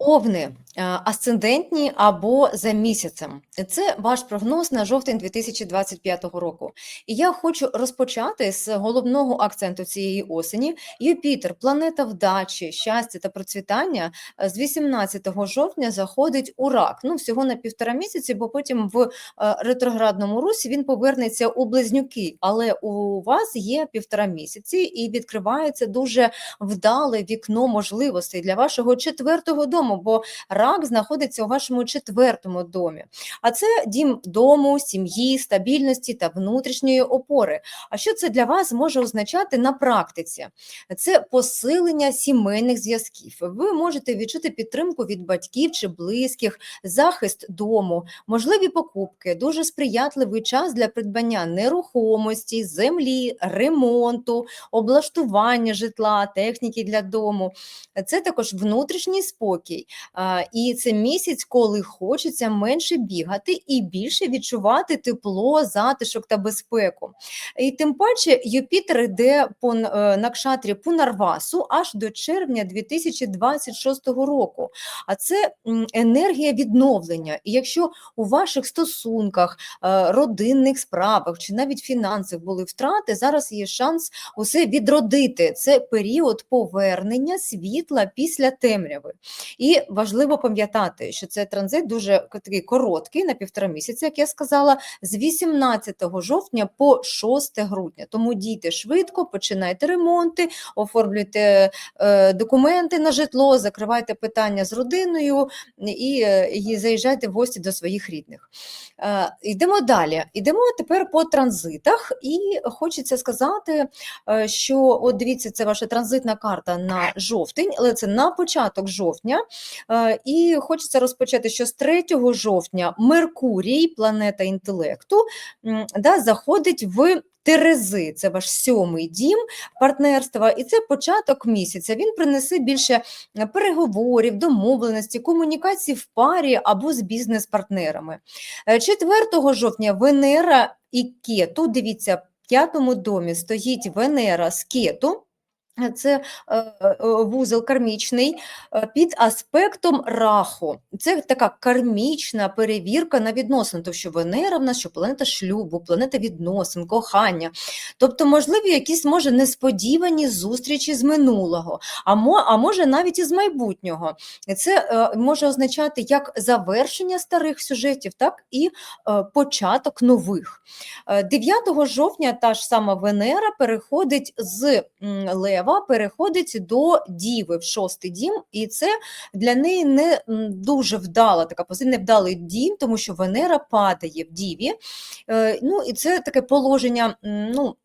Овни е, асцендентні або за місяцем. Це ваш прогноз на жовтень 2025 року. І я хочу розпочати з головного акценту цієї осені. Юпітер, планета вдачі, щастя та процвітання, е, з 18 жовтня заходить у рак. Ну, всього на півтора місяці, бо потім в е, ретроградному русі він повернеться у близнюки. Але у вас є півтора місяці і відкривається дуже вдале вікно можливостей для вашого четвертого дому, бо рак знаходиться у вашому четвертому домі. А це дім дому, сім'ї, стабільності та внутрішньої опори. А що це для вас може означати на практиці? Це посилення сімейних зв'язків. Ви можете відчути підтримку від батьків чи близьких, захист дому, можливі покупки, дуже сприятливий час для придбання нерухомості, землі, ремонту, облаштування житла, техніки для дому. Це також внутрішній спокій. А, І це місяць, коли хочеться менше бігати і більше відчувати тепло, затишок та безпеку. І тим паче Юпітер йде по е, накшатрі Пунарвасу аж до червня 2026 року. А це енергія відновлення. І якщо у ваших стосунках, е, родинних справах чи навіть фінансах були втрати, зараз є шанс усе відродити. Це період повернення світла після темряви. І важливо пам'ятати, що цей транзит дуже такий короткий, на півтора місяця, як я сказала, з 18 жовтня по 6 грудня. Тому дійте швидко, починайте ремонти, оформлюйте е, документи на житло, закривайте питання з родиною і, і заїжджайте в гості до своїх рідних. Е, Йдемо далі. Йдемо тепер по транзитах, і хочеться сказати, е, що от дивіться, це ваша транзитна карта на жовтень, але це на початок жовтня. Е, І хочеться розпочати, що з 3 жовтня Меркурій, планета інтелекту, да, заходить в. Терези, це ваш сьомий дім партнерства, і це початок місяця. Він принесе більше е, переговорів, домовленості, комунікацій в парі або з бізнес-партнерами. Е, 4 жовтня Венера і Кету. Дивіться, в п'ятому домі стоїть Венера з Кету. Це е, е, вузол кармічний е, під аспектом раху. Це така кармічна перевірка на відносини, тому що Венера в нас, що планета шлюбу, планета відносин, кохання. Тобто, можливі якісь може несподівані зустрічі з минулого, а, мо, а може навіть із майбутнього. Це може означати як завершення старих сюжетів, так і початок нових. Е, 9 жовтня та ж сама Венера переходить з м, Лева, переходить до Діви в шостий дім, і це для неї не дуже вдала така позиція, невдалий дім, тому що Венера падає в Діві. Е, Ну і це таке положення. ну,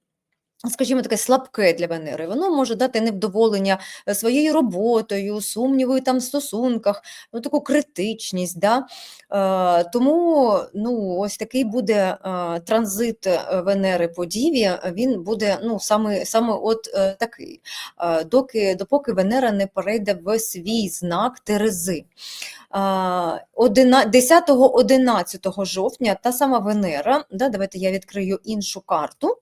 Скажімо, таке слабке для Венери, воно може дати невдоволення е, своєю роботою, сумніви там в стосунках, ну, таку критичність. Да? Е, тому ну, ось такий буде е, транзит е, Венери по Діві, е, він буде ну, саме, саме от е, такий, е, доки, допоки Венера не перейде в свій знак Терези. 10-11 жовтня та сама Венера, да, давайте я відкрию іншу карту.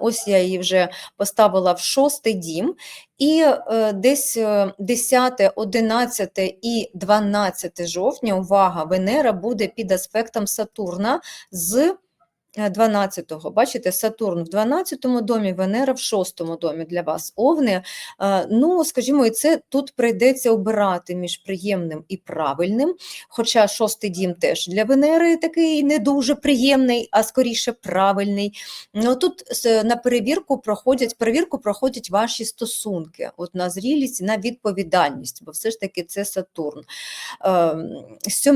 Ось я її вже поставила в шостий дім, і е, десь е, 10, 11 і 12 жовтня, увага, Венера буде під аспектом Сатурна з е, 12-го. Бачите, Сатурн в 12-му домі, Венера в 6-му домі для вас. Овни, е, ну, скажімо, і це тут прийдеться обирати між приємним і правильним, хоча шостий дім теж для Венери такий не дуже приємний, а скоріше правильний. Ну, тут на перевірку проходять, перевірку проходять ваші стосунки, от на зрілість, на відповідальність, бо все ж таки це Сатурн. Ем,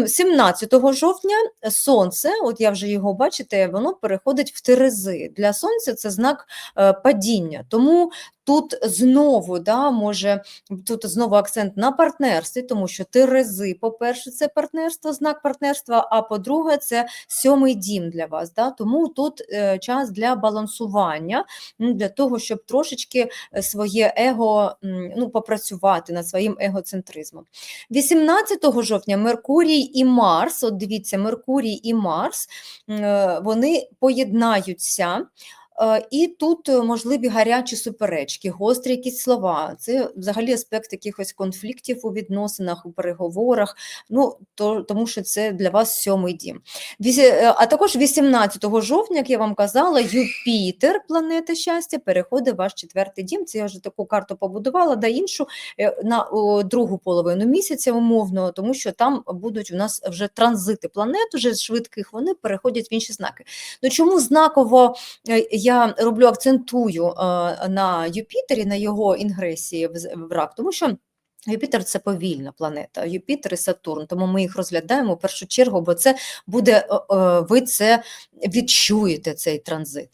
17 жовтня сонце, от я вже його бачите, воно переходить в Терези. Для сонця це знак е, падіння. Тому тут знову да, може тут знову акцент на партнерстві, тому що Терези, по-перше, це партнерство, знак партнерства, а по-друге, це сьомий дім для вас. Да? Тому тут е, час для балансування, м, для того, щоб трошечки е, своє его ну, попрацювати над своїм егоцентризмом. 18 жовтня Меркурій і Марс, от дивіться, Меркурій і Марс, е, вони поєднаються. Е, І тут е, можливі гарячі суперечки, гострі якісь слова. Це взагалі аспект якихось конфліктів у відносинах, у переговорах. Ну то тому, що це для вас сьомий дім. Е, А також 18 жовтня, як я вам казала, Юпітер, планета щастя, переходить ваш четвертий дім. Це я вже таку карту побудувала, да іншу на другу половину місяця умовно, тому що там будуть у нас вже транзити планет, уже швидких. Вони переходять в інші знаки. Ну чому знаково я роблю акцентую е, на Юпітері, на його інгресії в рак, тому що. Юпітер це повільна планета, Юпітер і Сатурн, тому ми їх розглядаємо в першу чергу, бо це буде, ви це відчуєте, цей транзит.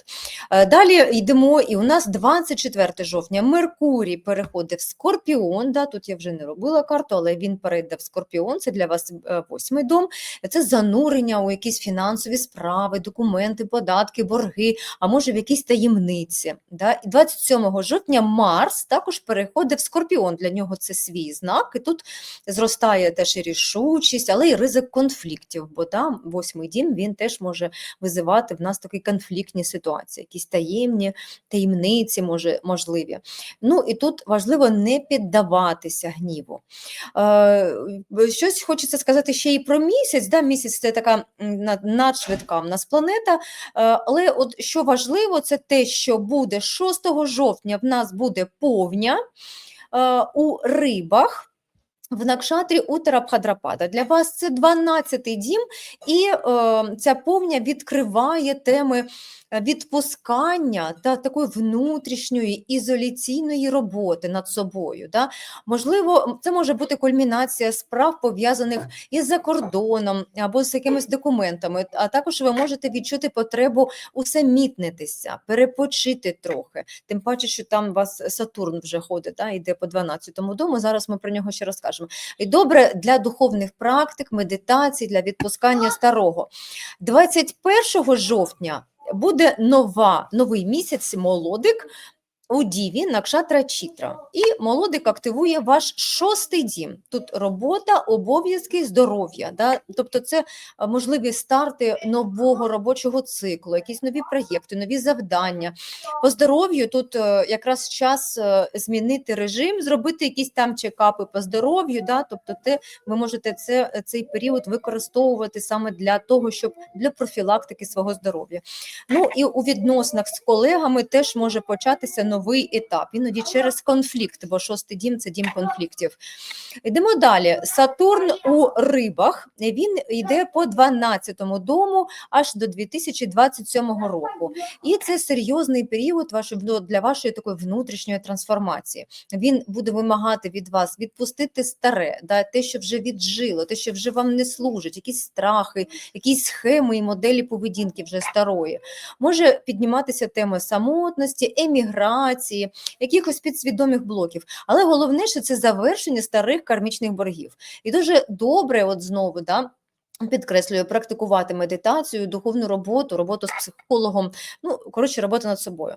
Е, Далі йдемо, і у нас 24 жовтня Меркурій переходить в Скорпіон. Да, тут я вже не робила карту, але він перейде в Скорпіон, це для вас е, восьмий дом. Це занурення у якісь фінансові справи, документи, податки, борги, а може в якісь таємниці. Да? І 27 жовтня Марс також переходить в Скорпіон. Для нього це свій знак, і тут зростає теж і рішучість, але й ризик конфліктів, бо там восьмий дім він теж може визивати в нас такі конфліктні ситуації, якісь таємні таємниці може, можливі. Ну і тут важливо не піддаватися гніву. Е, щось хочеться сказати ще і про місяць. Да? Місяць це така надшвидка в нас планета. Е, але от що важливо, це те, що буде 6 жовтня в нас буде повня е, у рибах. В Накшатрі Утара Бхадрапада. Для вас це 12-й дім, і е, ця повня відкриває теми е, відпускання та такої внутрішньої ізоляційної роботи над собою. Да? Можливо, це може бути кульмінація справ, пов'язаних із за кордоном або з якимись документами. А також ви можете відчути потребу усамітнитися, перепочити трохи. Тим паче, що там у вас Сатурн вже ходить, да? йде по 12-му дому. Зараз ми про нього ще розкажемо. І добре для духовних практик, медитацій, для відпускання старого. 21 жовтня буде нова, новий місяць молодик у Діві Накшатра Чітра. І молодик активує ваш шостий дім. Тут робота, обов'язки, здоров'я. Да? Тобто це е, можливі старти нового робочого циклу, якісь нові проєкти, нові завдання. По здоров'ю тут е, якраз час е, змінити режим, зробити якісь там чекапи по здоров'ю. Да? Тобто те, ви можете це, цей період використовувати саме для того, щоб для профілактики свого здоров'я. Ну і у відносинах з колегами теж може початися новий етап, іноді через конфлікт, бо шостий дім це дім конфліктів. Йдемо далі. Сатурн у рибах він йде по 12-му дому аж до 2027 року. І це серйозний період ну, для вашої такої внутрішньої трансформації. Він буде вимагати від вас відпустити старе, да, те, що вже віджило, те, що вже вам не служить, якісь страхи, якісь схеми і моделі поведінки вже старої. Може підніматися тема самотності, еміграції, якихось підсвідомих блоків. Але головне, що це завершення старих кармічних боргів. І дуже добре, от знову, да, Підкреслюю, практикувати медитацію, духовну роботу, роботу з психологом, ну, коротше, робота над собою.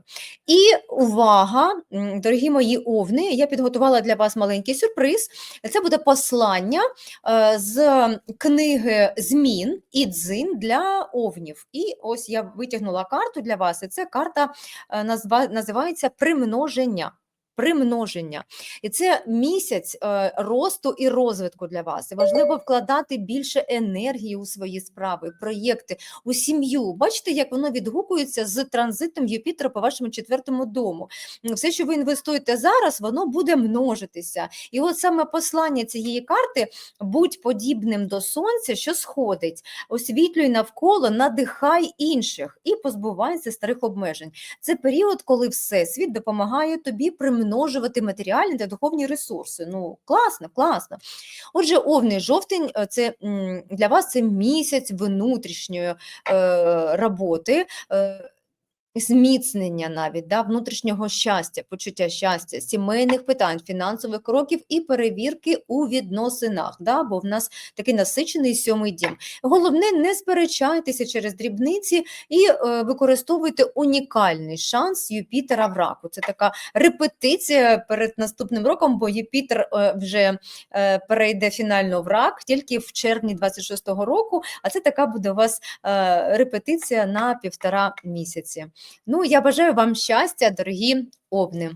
І увага, дорогі мої овни, я підготувала для вас маленький сюрприз. Це буде послання е, з книги Змін і дзин для овнів. І ось я витягнула карту для вас, і це карта е, називається Примноження. Примноження. І це місяць е, росту і розвитку для вас. І важливо вкладати більше енергії у свої справи, проєкти, у сім'ю. Бачите, як воно відгукується з транзитом Юпітера по вашому четвертому дому. Все, що ви інвестуєте зараз, воно буде множитися. І от саме послання цієї карти будь подібним до сонця, що сходить, освітлюй навколо, надихай інших і позбувайся старих обмежень. Це період, коли всесвіт допомагає тобі примножувати матеріальні та духовні ресурси. Ну, класно, класно. Отже, овний жовтень е, це для вас це місяць внутрішньої е, роботи. Е, Зміцнення навіть да, внутрішнього щастя, почуття щастя, сімейних питань, фінансових кроків і перевірки у відносинах, да, бо в нас такий насичений сьомий дім. Головне, не сперечайтеся через дрібниці і е, використовуйте унікальний шанс Юпітера в раку. Це така репетиція перед наступним роком, бо Юпітер е, вже е, перейде фінально в рак тільки в червні 26-го року, а це така буде у вас е, репетиція на півтора місяці. Ну, я бажаю вам щастя, дорогі овни.